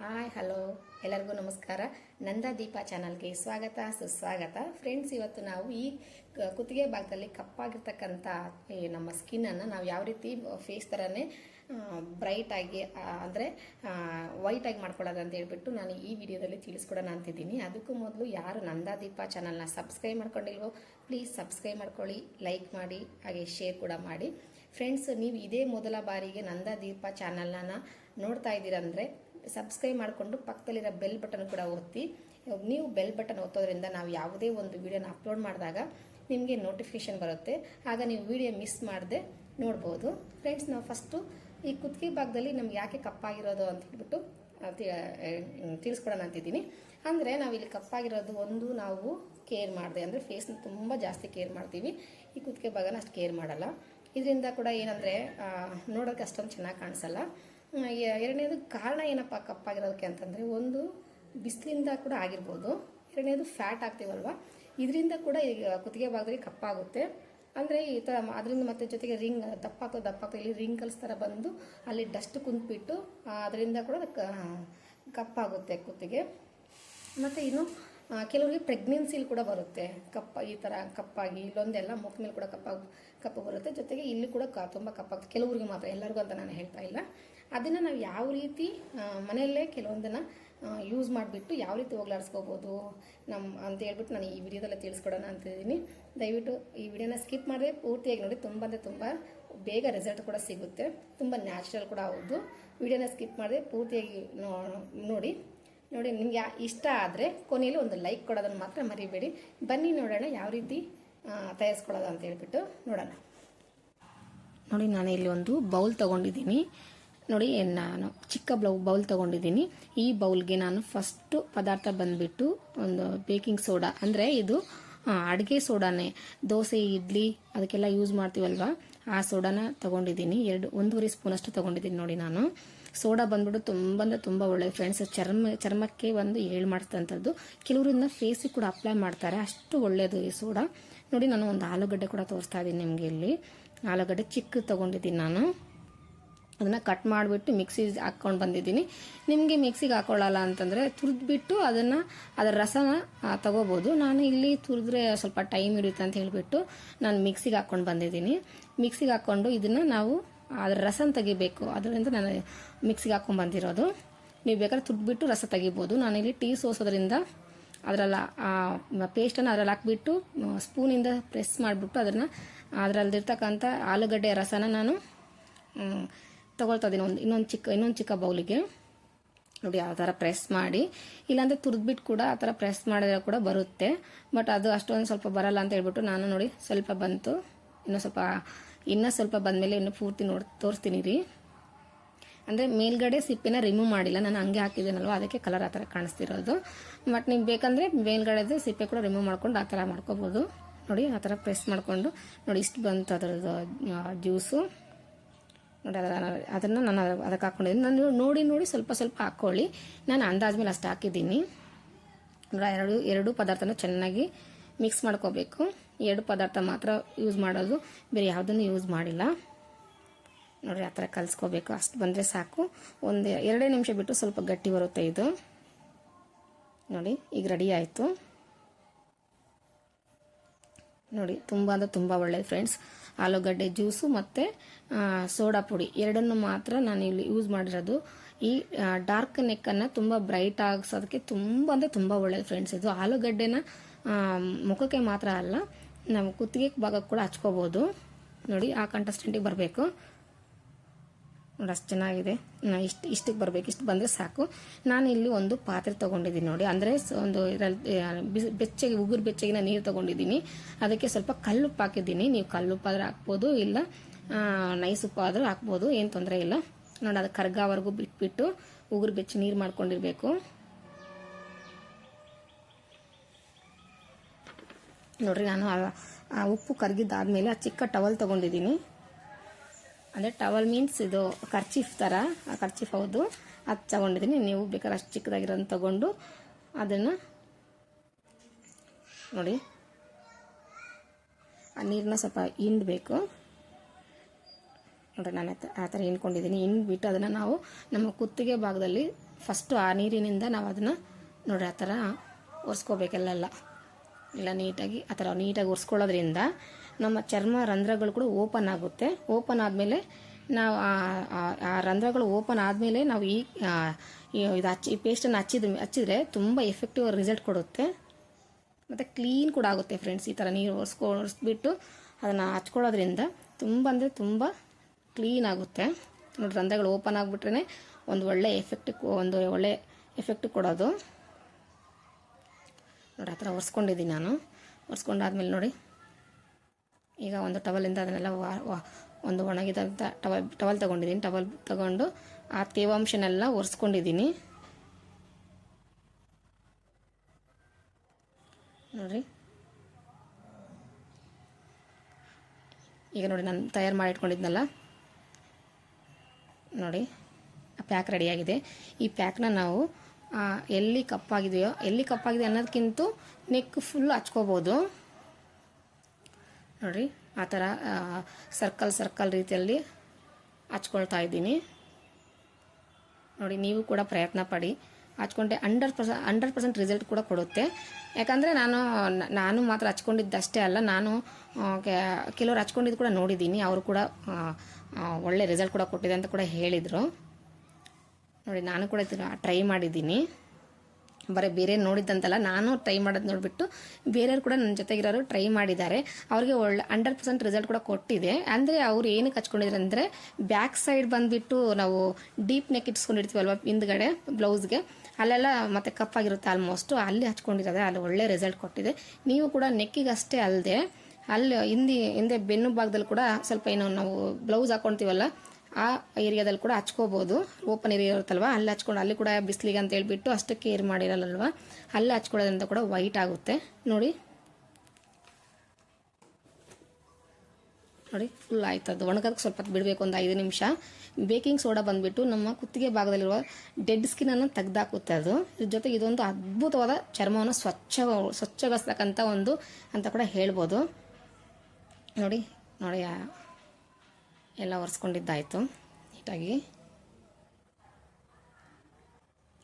Hi hello ಎಲ್ಲರಿಗೂ ನಮಸ್ಕಾರ. ನಂದ ದೀಪ ಚಾನಲ್ಗೆ ಸ್ವಾಗತ, ಸುಸ್ವಾಗತ. ಫ್ರೆಂಡ್ಸ್ ಇವತ್ತು ನಾವು ಈ ಕುತ್ತಿಗೆ ಭಾಗದಲ್ಲಿ ಕಪ್ಪಾಗಿರ್ತಕ್ಕಂಥ ನಮ್ಮ ಸ್ಕಿನ್ನನ್ನು ನಾವು ಯಾವ ರೀತಿ ಫೇಸ್ ಥರನೇ ಬ್ರೈಟಾಗಿ ಅಂದರೆ ವೈಟಾಗಿ ಮಾಡ್ಕೊಳ್ಳೋದು ಅಂತ ಹೇಳ್ಬಿಟ್ಟು ನಾನು ಈ ವಿಡಿಯೋದಲ್ಲಿ ತಿಳಿಸ್ಕೊಡೋಣ ಅಂತಿದ್ದೀನಿ. ಅದಕ್ಕೂ ಮೊದಲು ಯಾರು ನಂದಾ ದೀಪ ಚಾನಲ್ನ ಸಬ್ಸ್ಕ್ರೈಬ್ ಮಾಡ್ಕೊಂಡಿಲ್ವೋ ಪ್ಲೀಸ್ ಸಬ್ಸ್ಕ್ರೈಬ್ ಮಾಡ್ಕೊಳ್ಳಿ ಲೈಕ್ ಮಾಡಿ, ಹಾಗೆ ಶೇರ್ ಕೂಡ ಮಾಡಿ. ಫ್ರೆಂಡ್ಸ್ ನೀವು ಇದೇ ಮೊದಲ ಬಾರಿಗೆ ನಂದಾ ದೀಪ ಚಾನಲ್ನ ನೋಡ್ತಾ ಇದ್ದೀರಂದರೆ ಸಬ್ಸ್ಕ್ರೈಬ್ ಮಾಡಿಕೊಂಡು ಪಕ್ಕದಲ್ಲಿರೋ ಬೆಲ್ ಬಟನ್ ಕೂಡ ಒತ್ತಿ. ನೀವು ಬೆಲ್ ಬಟನ್ ಒತ್ತೋದ್ರಿಂದ ನಾವು ಯಾವುದೇ ಒಂದು ವಿಡಿಯೋನ ಅಪ್ಲೋಡ್ ಮಾಡಿದಾಗ ನಿಮಗೆ ನೋಟಿಫಿಕೇಶನ್ ಬರುತ್ತೆ. ಆಗ ನೀವು ವಿಡಿಯೋ ಮಿಸ್ ಮಾಡದೆ ನೋಡ್ಬೋದು. ಫ್ರೆಂಡ್ಸ್ ನಾವು ಫಸ್ಟು ಈ ಕುತ್ತಿಗೆ ಭಾಗದಲ್ಲಿ ನಮ್ಗೆ ಯಾಕೆ ಕಪ್ಪಾಗಿರೋದು ಅಂತ ಹೇಳ್ಬಿಟ್ಟು ತಿಳಿಸ್ಕೊಡೋಣ ಅಂತಿದ್ದೀನಿ. ಅಂದರೆ ನಾವಿಲ್ಲಿ ಕಪ್ಪಾಗಿರೋದು ಒಂದು ನಾವು ಕೇರ್ ಮಾಡಿದೆ. ಅಂದರೆ ಫೇಸ್ನ ತುಂಬ ಜಾಸ್ತಿ ಕೇರ್ ಮಾಡ್ತೀವಿ. ಈ ಕುತ್ತಿಗೆ ಭಾಗನ ಅಷ್ಟು ಕೇರ್ ಮಾಡಲ್ಲ. ಇದರಿಂದ ಕೂಡ ಏನಂದರೆ ನೋಡೋಕ್ಕೆ ಅಷ್ಟೊಂದು ಚೆನ್ನಾಗಿ ಕಾಣಿಸಲ್ಲ. ಎರಡನೇದು ಕಾರಣ ಏನಪ್ಪ ಕಪ್ಪಾಗಿರೋದಕ್ಕೆ ಅಂತಂದರೆ ಒಂದು ಬಿಸಿಲಿಂದ ಕೂಡ ಆಗಿರ್ಬೋದು. ಎರಡನೇದು ಫ್ಯಾಟ್ ಆಗ್ತೀವಲ್ವ? ಇದರಿಂದ ಕೂಡ ಈಗ ಕುತ್ತಿಗೆ ಭಾಗದಲ್ಲಿ ಕಪ್ಪಾಗುತ್ತೆ. ಅಂದರೆ ಈ ಥರ ಅದರಿಂದ ಮತ್ತೆ ಜೊತೆಗೆ ರಿಂಗ್ ದಪ್ಪ ದಪ್ಪಾಗ್ತದೆ. ದಪ್ಪ ಹಾಕೋ ಇಲ್ಲಿ ರಿಂಗಲ್ಸ್ ಥರ ಬಂದು ಅಲ್ಲಿ ಡಸ್ಟ್ ಕುಂತ್ಬಿಟ್ಟು ಅದರಿಂದ ಕೂಡ ಕಪ್ಪಾಗುತ್ತೆ ಕುತ್ತಿಗೆ. ಮತ್ತು ಇನ್ನು ಕೆಲವರಿಗೆ ಪ್ರೆಗ್ನೆನ್ಸಿಲಿ ಕೂಡ ಬರುತ್ತೆ. ಕಪ್ಪ, ಈ ಥರ ಕಪ್ಪಾಗಿ, ಇಲ್ಲೊಂದೆಲ್ಲ ಮುಖ ಮೇಲೆ ಕೂಡ ಕಪ್ಪಾಗಿ, ಕಪ್ಪು ಬರುತ್ತೆ. ಜೊತೆಗೆ ಇಲ್ಲಿ ಕೂಡ ಕ ತುಂಬ ಕಪ್ಪಾಗ್ತದೆ. ಕೆಲವರಿಗೆ ಮಾತ್ರ, ಎಲ್ಲರಿಗೂ ಅಂತ ನಾನು ಹೇಳ್ತಾ ಇಲ್ಲ. ಅದನ್ನು ನಾವು ಯಾವ ರೀತಿ ಮನೆಯಲ್ಲೇ ಕೆಲವೊಂದನ್ನು ಯೂಸ್ ಮಾಡಿಬಿಟ್ಟು ಯಾವ ರೀತಿ ಹೋಗ್ಲಾಡಿಸ್ಕೋಬೋದು ನಮ್ಮ ಅಂತ ಹೇಳ್ಬಿಟ್ಟು ನಾನು ಈ ವಿಡಿಯೋದಲ್ಲೇ ತಿಳಿಸ್ಕೊಡೋಣ ಅಂತಿದ್ದೀನಿ ದಯವಿಟ್ಟು ಈ ವಿಡಿಯೋನ ಸ್ಕಿಪ್ ಮಾಡಿದ್ರೆ ಪೂರ್ತಿಯಾಗಿ ನೋಡಿ, ತುಂಬ ಅಂದರೆ ತುಂಬ ಬೇಗ ರಿಸಲ್ಟ್ ಕೂಡ ಸಿಗುತ್ತೆ. ತುಂಬ ನ್ಯಾಚುರಲ್ ಕೂಡ ಹೌದು. ವಿಡಿಯೋನ ಸ್ಕಿಪ್ ಮಾಡಿದ್ರೆ ಪೂರ್ತಿಯಾಗಿ ನೋಡಿ. ನೋಡಿ, ನಿಮಗೆ ಇಷ್ಟ ಆದರೆ ಕೊನೆಯಲ್ಲಿ ಒಂದು ಲೈಕ್ ಕೊಡೋದನ್ನು ಮಾತ್ರ ಮರಿಬೇಡಿ. ಬನ್ನಿ ನೋಡೋಣ ಯಾವ ರೀತಿ ತಯಾರಿಸ್ಕೊಳ್ಳೋದು ಅಂತ ಹೇಳ್ಬಿಟ್ಟು ನೋಡೋಣ. ನೋಡಿ, ನಾನು ಇಲ್ಲಿ ಒಂದು ಬೌಲ್ ತಗೊಂಡಿದ್ದೀನಿ. ನೋಡಿ, ನಾನು ಚಿಕ್ಕ ಬ್ಲೌ ಬೌಲ್ ತಗೊಂಡಿದ್ದೀನಿ. ಈ ಬೌಲ್ಗೆ ನಾನು ಫಸ್ಟು ಪದಾರ್ಥ ಬಂದ್ಬಿಟ್ಟು ಒಂದು ಬೇಕಿಂಗ್ ಸೋಡಾ, ಅಂದರೆ ಇದು ಅಡುಗೆ ಸೋಡಾನೇ. ದೋಸೆ, ಇಡ್ಲಿ, ಅದಕ್ಕೆಲ್ಲ ಯೂಸ್ ಮಾಡ್ತೀವಲ್ವ? ಆ ಸೋಡಾನ ತಗೊಂಡಿದ್ದೀನಿ. ಎರಡು, ಒಂದೂವರೆ ಸ್ಪೂನಷ್ಟು ತೊಗೊಂಡಿದ್ದೀನಿ ನೋಡಿ ನಾನು. ಸೋಡಾ ಬಂದ್ಬಿಟ್ಟು ತುಂಬ, ಅಂದರೆ ತುಂಬ ಒಳ್ಳೆಯ ಫ್ರೆಂಡ್ಸ್ ಚರ್ಮ, ಚರ್ಮಕ್ಕೆ ಒಂದು ಏಳು ಮಾಡಿಸಿದಂಥದ್ದು ಕೆಲವರಿಂದ ಫೇಸಿಗೆ ಕೂಡ ಅಪ್ಲೈ ಮಾಡ್ತಾರೆ. ಅಷ್ಟು ಒಳ್ಳೆಯದು ಈ ಸೋಡಾ. ನೋಡಿ, ನಾನು ಒಂದು ಆಲೂಗಡ್ಡೆ ಕೂಡ ತೋರಿಸ್ತಾ ಇದ್ದೀನಿ ನಿಮಗೆ ಇಲ್ಲಿ. ಆಲೂಗಡ್ಡೆ ಚಿಕ್ಕ ತಗೊಂಡಿದ್ದೀನಿ ನಾನು. ಅದನ್ನು ಕಟ್ ಮಾಡಿಬಿಟ್ಟು ಮಿಕ್ಸಿಗೆ ಹಾಕ್ಕೊಂಡು ಬಂದಿದ್ದೀನಿ. ನಿಮಗೆ ಮಿಕ್ಸಿಗೆ ಹಾಕೊಳ್ಳಲ್ಲ ಅಂತಂದರೆ ತುರಿದ್ಬಿಟ್ಟು ಅದನ್ನು, ಅದರ ರಸನ ತಗೋಬೋದು. ನಾನು ಇಲ್ಲಿ ತುರಿದ್ರೆ ಸ್ವಲ್ಪ ಟೈಮ್ ಹಿಡಿಯುತ್ತೆ ಅಂತ ಹೇಳಿಬಿಟ್ಟು ನಾನು ಮಿಕ್ಸಿಗೆ ಹಾಕ್ಕೊಂಡು ಬಂದಿದ್ದೀನಿ. ಮಿಕ್ಸಿಗೆ ಹಾಕ್ಕೊಂಡು ಇದನ್ನು ನಾವು ಅದರ ರಸನ ತೆಗಿಬೇಕು. ಅದರಿಂದ ನಾನು ಮಿಕ್ಸಿಗೆ ಹಾಕ್ಕೊಂಡು ಬಂದಿರೋದು. ನೀವು ಬೇಕಾದ್ರೆ ತುರಿದ್ಬಿಟ್ಟು ರಸ ತೆಗಿಬೋದು. ಇಲ್ಲಿ ಟೀ ಸೋಸೋದ್ರಿಂದ ಅದರಲ್ಲ ಪೇಸ್ಟನ್ನು ಅದರಲ್ಲಿ ಹಾಕ್ಬಿಟ್ಟು ಸ್ಪೂನಿಂದ ಪ್ರೆಸ್ ಮಾಡಿಬಿಟ್ಟು ಅದನ್ನು ಅದರಲ್ಲಿರ್ತಕ್ಕಂಥ ಆಲೂಗಡ್ಡೆ ರಸನ ನಾನು ತಗೊಳ್ತಾ ಇದ್ದೀನಿ ಒಂದು ಇನ್ನೊಂದು ಚಿಕ್ಕ ಇನ್ನೊಂದು ಚಿಕ್ಕ ಬೌಲಿಗೆ. ನೋಡಿ, ಆ ಥರ ಪ್ರೆಸ್ ಮಾಡಿ. ಇಲ್ಲಾಂದರೆ ತುರಿದ್ಬಿಟ್ಟು ಕೂಡ ಆ ಥರ ಪ್ರೆಸ್ ಮಾಡಿದ್ರೆ ಕೂಡ ಬರುತ್ತೆ. ಬಟ್ ಅದು ಅಷ್ಟೊಂದು ಸ್ವಲ್ಪ ಬರಲ್ಲ ಅಂತ ಹೇಳ್ಬಿಟ್ಟು ನಾನು ನೋಡಿ ಸ್ವಲ್ಪ ಬಂತು. ಇನ್ನೂ ಸ್ವಲ್ಪ ಇನ್ನೂ ಸ್ವಲ್ಪ ಬಂದಮೇಲೆ ಇನ್ನು ಪೂರ್ತಿ ನೋಡಿ ತೋರಿಸ್ತೀನಿ ರೀ. ಅಂದರೆ ಮೇಲ್ಗಡೆ ಸಿಪ್ಪಿನ ರಿಮೂವ್ ಮಾಡಿಲ್ಲ. ನಾನು ಹಂಗೆ ಹಾಕಿದ್ದೀನಲ್ವ? ಅದಕ್ಕೆ ಕಲರ್ ಆ ಥರ ಕಾಣಿಸ್ತಿರೋದು. ಬಟ್ ನೀವು ಬೇಕಂದರೆ ಮೇಲ್ಗಡೆದು ಸಿಪ್ಪೆ ಕೂಡ ರಿಮೂವ್ ಮಾಡ್ಕೊಂಡು ಆ ಥರ ಮಾಡ್ಕೋಬೋದು. ನೋಡಿ, ಆ ಥರ ಪ್ರೆಸ್ ಮಾಡಿಕೊಂಡು. ನೋಡಿ, ಇಷ್ಟು ಬಂತು ಅದರದ್ದು ಜ್ಯೂಸು ನೋಡಿ ಅದರ ಅದನ್ನು ನಾನು ಅದಕ್ಕೆ ಹಾಕ್ಕೊಂಡಿದ್ದೀನಿ ನಾನು ನೋಡಿ ನೋಡಿ ಸ್ವಲ್ಪ ಸ್ವಲ್ಪ ಹಾಕ್ಕೊಳ್ಳಿ ನಾನು ಅಂದಾಜ್ ಮೇಲೆ ಅಷ್ಟು ಹಾಕಿದ್ದೀನಿ. ನೋಡಿ, ಎರಡು ಎರಡು ಪದಾರ್ಥನ ಚೆನ್ನಾಗಿ ಮಿಕ್ಸ್ ಮಾಡ್ಕೋಬೇಕು. ಎರಡು ಪದಾರ್ಥ ಮಾತ್ರ ಯೂಸ್ ಮಾಡೋದು. ಬೇರೆ ಯಾವುದನ್ನು ಯೂಸ್ ಮಾಡಿಲ್ಲ. ನೋಡಿರಿ, ಆ ಥರ ಕಲಿಸ್ಕೋಬೇಕು. ಅಷ್ಟು ಬಂದರೆ ಸಾಕು. ಒಂದು, ಎರಡೇ ನಿಮಿಷ ಬಿಟ್ಟು ಸ್ವಲ್ಪ ಗಟ್ಟಿ ಬರುತ್ತೆ ಇದು. ನೋಡಿ, ಈಗ ರೆಡಿ ಆಯಿತು. ನೋಡಿ, ತುಂಬ ಅಂದರೆ ತುಂಬ ಒಳ್ಳೆಯದು ಫ್ರೆಂಡ್ಸ್ ಆಲೂಗಡ್ಡೆ ಜ್ಯೂಸು ಮತ್ತು ಸೋಡಾ ಪುಡಿ. ಎರಡನ್ನು ಮಾತ್ರ ನಾನು ಇಲ್ಲಿ ಯೂಸ್ ಮಾಡಿರೋದು. ಈ ಡಾರ್ಕ್ ನೆಕ್ಕನ್ನು ತುಂಬ ಬ್ರೈಟ್ ಆಗಿಸೋದಕ್ಕೆ ತುಂಬ ಅಂದರೆ ತುಂಬ ಒಳ್ಳೆಯದು ಫ್ರೆಂಡ್ಸ್ ಇದು ಆಲೂಗಡ್ಡೆನ ಮುಖಕ್ಕೆ ಮಾತ್ರ ಅಲ್ಲ, ನಾವು ಕುತ್ತಿಗೆ ಭಾಗಕ್ಕೆ ಕೂಡ ಹಚ್ಕೋಬೋದು. ನೋಡಿ, ಆ ಕಂಟೆಸ್ಟೆಂಟಿಗೆ ಬರಬೇಕು. ನೋಡಿ, ಅಷ್ಟು ಚೆನ್ನಾಗಿದೆ. ನಾ ಇಷ್ಟು ಇಷ್ಟಕ್ಕೆ ಬರಬೇಕು, ಇಷ್ಟು ಬಂದರೆ ಸಾಕು. ನಾನು ಇಲ್ಲಿ ಒಂದು ಪಾತ್ರೆ ತೊಗೊಂಡಿದ್ದೀನಿ ನೋಡಿ. ಅಂದರೆ ಒಂದು ಇದರಲ್ಲಿ ಬೆಚ್ಚಗೆ, ಉಗುರು ಬೆಚ್ಚಗಿನ ನೀರು ತೊಗೊಂಡಿದ್ದೀನಿ. ಅದಕ್ಕೆ ಸ್ವಲ್ಪ ಕಲ್ಲುಪ್ಪು ಹಾಕಿದ್ದೀನಿ. ನೀವು ಕಲ್ಲುಪ್ಪಾದ್ರೆ ಹಾಕ್ಬೋದು, ಇಲ್ಲ ನೈಸ್ ಉಪ್ಪು ಆದರೂ ಹಾಕ್ಬೋದು, ಏನು ತೊಂದರೆ ಇಲ್ಲ. ನೋಡಿ, ಅದು ಕರ್ಗಾವರೆಗೂ ಬಿಟ್ಬಿಟ್ಟು ಉಗುರು ಬೆಚ್ಚಿ ನೀರು ಮಾಡ್ಕೊಂಡಿರಬೇಕು. ನೋಡ್ರಿ, ನಾನು ಆ ಉಪ್ಪು ಕರಗಿದ್ದಾದ್ಮೇಲೆ ಆ ಚಿಕ್ಕ ಟವಲ್ ತೊಗೊಂಡಿದ್ದೀನಿ. ಅಂದರೆ ಟವಲ್ ಮೀನ್ಸ್ ಇದು ಕರ್ಚೀಫ್ ಥರ ಆ ಕರ್ಚೀಫ್ ಹೌದು. ಅದು ತಗೊಂಡಿದ್ದೀನಿ. ನೀವು ಬೇಕಾದ್ರೆ ಅಷ್ಟು ಚಿಕ್ಕದಾಗಿರೋದನ್ನು ತಗೊಂಡು ಅದನ್ನು ನೋಡಿ. ಆ ನೀರನ್ನ ಸ್ವಲ್ಪ ಹಿಂಡಬೇಕು. ನೋಡಿ ನಾನು ಆ ಥರ ಹಿಂಡ್ಕೊಂಡಿದ್ದೀನಿ. ಹಿಂಡ್ಬಿಟ್ಟು ಅದನ್ನು ನಾವು ನಮ್ಮ ಕುತ್ತಿಗೆ ಭಾಗದಲ್ಲಿ ಫಸ್ಟು ಆ ನೀರಿನಿಂದ ನಾವು ಅದನ್ನು ನೋಡಿ ಆ ಥರ ಒರೆಸ್ಕೋಬೇಕೆಲ್ಲ ಎಲ್ಲ ನೀಟಾಗಿ ಆ ಥರ ನೀಟಾಗಿ ಒರೆಸ್ಕೊಳ್ಳೋದ್ರಿಂದ ನಮ್ಮ ಚರ್ಮ ರಂಧ್ರಗಳು ಕೂಡ ಓಪನ್ ಆಗುತ್ತೆ. ಓಪನ್ ಆದಮೇಲೆ ನಾವು ಆ- ರಂಧ್ರಗಳು ಓಪನ್ ಆದಮೇಲೆ ನಾವು ಈ ಇದು ಹಚ್ಚಿ ಪೇಸ್ಟನ್ನು ಹಚ್ಚಿದ, ಹಚ್ಚಿದ್ರೆ ತುಂಬ ಎಫೆಕ್ಟಿವ್ ರಿಸಲ್ಟ್ ಕೊಡುತ್ತೆ. ಮತ್ತು ಕ್ಲೀನ್ ಕೂಡ ಆಗುತ್ತೆ ಫ್ರೆಂಡ್ಸ್ ಈ ಥರ ನೀರು ಒರೆಸ್ಕೊ, ಒರೆಸ್ಬಿಟ್ಟು ಅದನ್ನು ಹಚ್ಕೊಳ್ಳೋದ್ರಿಂದ ತುಂಬ ಅಂದರೆ ತುಂಬ ಕ್ಲೀನ್ ಆಗುತ್ತೆ. ನೋಡಿ ರಂಧ್ರಗಳು ಓಪನ್ ಆಗಿಬಿಟ್ರೆ ಒಂದು ಒಳ್ಳೆ ಎಫೆಕ್ಟ್ ಒಂದು ಒಳ್ಳೆ ಎಫೆಕ್ಟ್ ಕೊಡೋದು. ನೋಡಿ ಆ ಥರ ಒರೆಸ್ಕೊಂಡಿದ್ದೀನಿ ನಾನು. ಒರೆಸ್ಕೊಂಡಾದ್ಮೇಲೆ ನೋಡಿ. ಈಗ ಒಂದು ಟವಲಿಂದ ಅದನ್ನೆಲ್ಲ ಒಂದು ಒಣಗಿದಂಥ ಟವಲ್ ಟವಲ್ ತೊಗೊಂಡಿದ್ದೀನಿ. ಟವಲ್ ತಗೊಂಡು ಆ ತೇವಾಂಶನೆಲ್ಲ ಒರೆಸ್ಕೊಂಡಿದ್ದೀನಿ. ನೋಡಿರಿ. ಈಗ ನೋಡಿ ನಾನು ತಯಾರು ಮಾಡಿ ಇಟ್ಕೊಂಡಿದ್ನಲ್ಲ ನೋಡಿ, ಆ ಪ್ಯಾಕ್ ರೆಡಿಯಾಗಿದೆ. ಈ ಪ್ಯಾಕ್ನ ನಾವು ಎಲ್ಲಿ ಕಪ್ಪಾಗಿದೆಯೋ, ಎಲ್ಲಿ ಕಪ್ಪಾಗಿದೆ ಅನ್ನೋದಕ್ಕಿಂತ ನೆಕ್ ಫುಲ್ ಹಚ್ಕೋಬೋದು. ನೋಡಿ, ಆ ಥರ ಸರ್ಕಲ್ ಸರ್ಕಲ್ ರೀತಿಯಲ್ಲಿ ಹಚ್ಕೊಳ್ತಾ ಇದ್ದೀನಿ. ನೋಡಿ, ನೀವು ಕೂಡ ಪ್ರಯತ್ನ ಪಡಿ. ಹಚ್ಕೊಂಡೆ hundred percent hundred percent result ಕೂಡ ಕೊಡುತ್ತೆ. ಯಾಕಂದರೆ ನಾನು ನಾನು ಮಾತ್ರ ಹಚ್ಕೊಂಡಿದ್ದಷ್ಟೇ ಅಲ್ಲ, ನಾನು ಕೆಲವರು ಹಚ್ಕೊಂಡಿದ್ದು ಕೂಡ ನೋಡಿದ್ದೀನಿ. ಅವರು ಕೂಡ ಒಳ್ಳೆ ರಿಸಲ್ಟ್ ಕೂಡ ಕೊಟ್ಟಿದೆ ಅಂತ ಕೂಡ ಹೇಳಿದರು. ನೋಡಿ, ನಾನು ಕೂಡ ಟ್ರೈ ಮಾಡಿದ್ದೀನಿ. ಬರೀ ಬೇರೆ ನೋಡಿದ್ದಂತಲ್ಲ, ನಾನು ಟ್ರೈ ಮಾಡೋದು ನೋಡಿಬಿಟ್ಟು ಬೇರೆಯವ್ರು ಕೂಡ ನನ್ನ ಜೊತೆಗಿರೋರು ಟ್ರೈ ಮಾಡಿದ್ದಾರೆ. ಅವ್ರಿಗೆ ಒಳ್ಳೆ ಹಂಡ್ರೆಡ್ ಪರ್ಸೆಂಟ್ ರಿಸಲ್ಟ್ ಕೂಡ ಕೊಟ್ಟಿದೆ. ಅಂದರೆ ಅವ್ರು ಏನಕ್ಕೆ ಹಚ್ಕೊಂಡಿದ್ರು ಅಂದರೆ ಬ್ಯಾಕ್ ಸೈಡ್ ಬಂದುಬಿಟ್ಟು ನಾವು ಡೀಪ್ ನೆಕ್ ಇಟ್ಸ್ಕೊಂಡಿರ್ತೀವಲ್ವ ಹಿಂದ್ಗಡೆ ಬ್ಲೌಸ್ಗೆ ಅಲ್ಲೆಲ್ಲ ಮತ್ತೆ ಕಪ್ಪಾಗಿರುತ್ತೆ ಆಲ್ಮೋಸ್ಟ್ ಅಲ್ಲಿ ಹಚ್ಕೊಂಡಿರೋದೆ, ಅಲ್ಲಿ ಒಳ್ಳೆ ರಿಸಲ್ಟ್ ಕೊಟ್ಟಿದೆ. ನೀವು ಕೂಡ ನೆಕ್ಕಿಗೆ ಅಷ್ಟೇ ಅಲ್ಲದೆ ಅಲ್ಲಿ ಹಿಂದಿ, ಹಿಂದೆ ಬೆನ್ನು ಭಾಗದಲ್ಲಿ ಕೂಡ ಸ್ವಲ್ಪ ಏನೋ ನಾವು ಬ್ಲೌಸ್ ಹಾಕೊಳ್ತೀವಲ್ಲ ಆ ಏರಿಯಾದಲ್ಲಿ ಕೂಡ ಹಚ್ಕೋಬೋದು. ಓಪನ್ ಏರಿಯಾ ಇರುತ್ತಲ್ವ? ಅಲ್ಲಿ ಹಚ್ಕೊಂಡು ಅಲ್ಲಿ ಕೂಡ ಬಿಸಿಲಿಗೆ ಅಂತ ಹೇಳ್ಬಿಟ್ಟು ಅಷ್ಟಕ್ಕೆ ಕೇರ್ ಮಾಡಿರಲ್ಲಲ್ವ? ಅಲ್ಲಿ ಹಚ್ಕೊಳ್ಳೋದ್ರಿಂದ ಕೂಡ ವೈಟ್ ಆಗುತ್ತೆ. ನೋಡಿ. ನೋಡಿ ಫುಲ್ ಆಯ್ತು ಅದು. ಒಣಗೋದಕ್ಕೆ ಸ್ವಲ್ಪ ಬಿಡಬೇಕು, ಒಂದು ಐದು ನಿಮಿಷ. ಬೇಕಿಂಗ್ ಸೋಡಾ ಬಂದುಬಿಟ್ಟು ನಮ್ಮ ಕುತ್ತಿಗೆ ಭಾಗದಲ್ಲಿರುವ ಡೆಡ್ ಸ್ಕಿನ್ನನ್ನು ತೆಗ್ದಾಕುತ್ತೆ ಅದು. ಇದ್ರ ಜೊತೆಗೆ ಇದೊಂದು ಅದ್ಭುತವಾದ ಚರ್ಮವನ್ನು ಸ್ವಚ್ಛ, ಸ್ವಚ್ಛಗೊಳಿಸ್ತಕ್ಕಂಥ ಒಂದು ಅಂತ ಕೂಡ ಹೇಳ್ಬೋದು. ನೋಡಿ ನೋಡಿ ಎಲ್ಲ ಒರೆಸ್ಕೊಂಡಿದ್ದಾಯಿತು, ನೀಟಾಗಿ.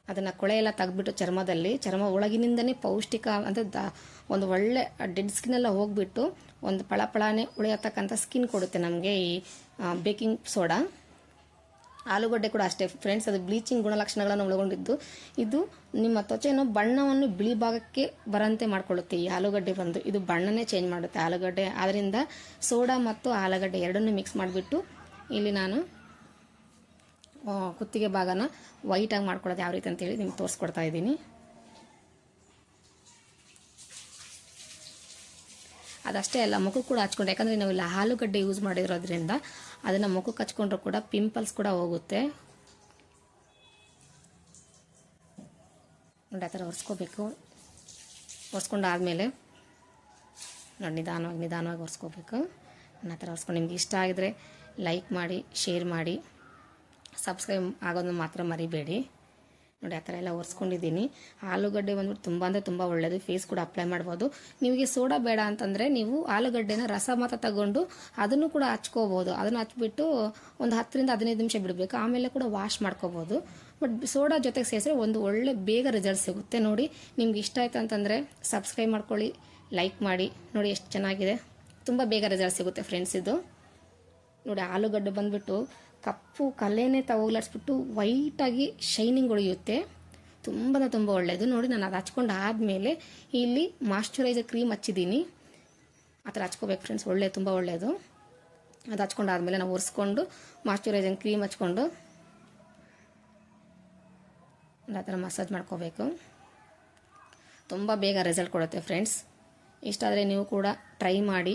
ಅದನ್ನು ಕೊಳೆ ಎಲ್ಲ ತೆಗೆದ್ಬಿಟ್ಟು ಚರ್ಮದಲ್ಲಿ, ಚರ್ಮ ಒಳಗಿನಿಂದನೇ ಪೌಷ್ಟಿಕ ಅಂದರೆ ದ, ಒಂದು ಒಳ್ಳೆ ಡೆಡ್ ಸ್ಕಿನ್ ಎಲ್ಲ ಹೋಗ್ಬಿಟ್ಟು ಒಂದು ಪಳಪಳನೆ ಉಳಿಯತಕ್ಕಂಥ ಸ್ಕಿನ್ ಕೊಡುತ್ತೆ ನಮಗೆ ಈ ಬೇಕಿಂಗ್ ಸೋಡಾ. ಆಲೂಗಡ್ಡೆ ಕೂಡ ಅಷ್ಟೇ ಫ್ರೆಂಡ್ಸ್ ಅದು ಬ್ಲೀಚಿಂಗ್ ಗುಣಲಕ್ಷಣಗಳನ್ನು ಒಳಗೊಂಡಿದ್ದು. ಇದು ನಿಮ್ಮ ತ್ವಚೆಯನ್ನು ಬಣ್ಣವನ್ನು ಬಿಳಿ ಭಾಗಕ್ಕೆ ಬರಂತೆ ಮಾಡಿಕೊಳ್ಳುತ್ತೆ. ಈ ಆಲೂಗಡ್ಡೆ ಬಂದು ಇದು ಬಣ್ಣನೇ ಚೇಂಜ್ ಮಾಡುತ್ತೆ. ಆಲೂಗಡ್ಡೆ ಆದ್ದರಿಂದ ಸೋಡಾ ಮತ್ತು ಆಲೂಗಡ್ಡೆ ಎರಡನ್ನೂ ಮಿಕ್ಸ್ ಮಾಡಿಬಿಟ್ಟು ಇಲ್ಲಿ ನಾನು ಕುತ್ತಿಗೆ ಭಾಗನ ವೈಟಾಗಿ ಮಾಡ್ಕೊಳ್ಳೋದು ಯಾವ ರೀತಿ ಅಂತೇಳಿ ನಿಮ್ಗೆ ತೋರಿಸ್ಕೊಡ್ತಾ ಇದ್ದೀನಿ. ಅದಷ್ಟೇ ಅಲ್ಲ ಮುಖಕ್ಕೆ ಕೂಡ ಹಚ್ಕೊಂಡು. ಯಾಕಂದರೆ ನಾವೆಲ್ಲ ಆಲೂಗಡ್ಡೆ ಯೂಸ್ ಮಾಡಿರೋದ್ರಿಂದ ಅದನ್ನು ಮುಖಕ್ಕೆ ಹಚ್ಕೊಂಡ್ರು ಕೂಡ ಪಿಂಪಲ್ಸ್ ಕೂಡ ಹೋಗುತ್ತೆ. ನೋಡಿ, ಆ ಥರ ಒರೆಸ್ಕೋಬೇಕು. ಒರೆಸ್ಕೊಂಡಾದ್ಮೇಲೆ ನೋಡಿ, ನಿಧಾನವಾಗಿ ನಿಧಾನವಾಗಿ ಒರೆಸ್ಕೋಬೇಕು. ಆ ಥರ ಒರೆಸ್ಕೊಂಡು ನಿಮ್ಗೆ ಇಷ್ಟ ಆಗಿದ್ರೆ ಲೈಕ್ ಮಾಡಿ ಶೇರ್ ಮಾಡಿ. ಸಬ್ಸ್ಕ್ರೈಬ್ ಆಗೋದನ್ನು ಮಾತ್ರ ಮರಿಬೇಡಿ. ನೋಡಿ, ಆ ಥರ ಎಲ್ಲ ಒರೆಸ್ಕೊಂಡಿದ್ದೀನಿ. ಆಲೂಗಡ್ಡೆ ಬಂದ್ಬಿಟ್ಟು ತುಂಬ ಅಂದರೆ ತುಂಬ ಒಳ್ಳೆಯದು ಫೇಸ್ ಕೂಡ ಅಪ್ಲೈ ಮಾಡ್ಬೋದು. ನಿಮಗೆ ಸೋಡಾ ಬೇಡ ಅಂತಂದರೆ ನೀವು ಆಲೂಗಡ್ಡೆನ ರಸ ಮಾತ್ರ ತಗೊಂಡು ಅದನ್ನು ಕೂಡ ಹಚ್ಕೋಬೋದು. ಅದನ್ನು ಹಚ್ಬಿಟ್ಟು ಒಂದು ಹತ್ತರಿಂದ ಹದಿನೈದು ನಿಮಿಷ ಬಿಡಬೇಕು. ಆಮೇಲೆ ಕೂಡ ವಾಶ್ ಮಾಡ್ಕೋಬೋದು. ಬಟ್ ಸೋಡಾ ಜೊತೆಗೆ ಸೇರಿಸಿದ್ರೆ ಒಂದು ಒಳ್ಳೆ ಬೇಗ ರಿಸಲ್ಟ್ ಸಿಗುತ್ತೆ ನೋಡಿ. ನಿಮ್ಗೆ ಇಷ್ಟ ಆಯ್ತು ಅಂತಂದರೆ ಸಬ್ಸ್ಕ್ರೈಬ್ ಮಾಡ್ಕೊಳ್ಳಿ ಲೈಕ್ ಮಾಡಿ. ನೋಡಿ, ಎಷ್ಟು ಚೆನ್ನಾಗಿದೆ. ತುಂಬ ಬೇಗ ರಿಸಲ್ಟ್ ಸಿಗುತ್ತೆ ಫ್ರೆಂಡ್ಸ್ ಇದು. ನೋಡಿ, ಆಲೂಗಡ್ಡೆ ಬಂದ್ಬಿಟ್ಟು ಕಪ್ಪು ಕಲೆನೇ ತಗೋಗ್ಲಾಡಿಸ್ಬಿಟ್ಟು ವೈಟಾಗಿ ಶೈನಿಂಗ್ ಉಳಿಯುತ್ತೆ ತುಂಬ ತುಂಬ ಒಳ್ಳೆಯದು ನೋಡಿ, ನಾನು ಅದು ಹಚ್ಕೊಂಡು ಆದಮೇಲೆ ಇಲ್ಲಿ ಮಾಶ್ಚರೈಸರ್ ಕ್ರೀಮ್ ಹಚ್ಚಿದ್ದೀನಿ. ಆ ಥರ ಹಚ್ಕೋಬೇಕು ಫ್ರೆಂಡ್ಸ್ ಒಳ್ಳೆ, ತುಂಬ ಒಳ್ಳೆಯದು ಅದು ಹಚ್ಕೊಂಡು ಆದಮೇಲೆ ನಾವು ಒರೆಸ್ಕೊಂಡು ಮಾಶ್ಚರೈಸಿಂಗ್ ಕ್ರೀಮ್ ಹಚ್ಕೊಂಡು ಆ ಥರ ಮಸಾಜ್ ಮಾಡ್ಕೋಬೇಕು. ತುಂಬ ಬೇಗ ರಿಸಲ್ಟ್ ಕೊಡುತ್ತೆ ಫ್ರೆಂಡ್ಸ್ ಇಷ್ಟಾದರೆ ನೀವು ಕೂಡ ಟ್ರೈ ಮಾಡಿ.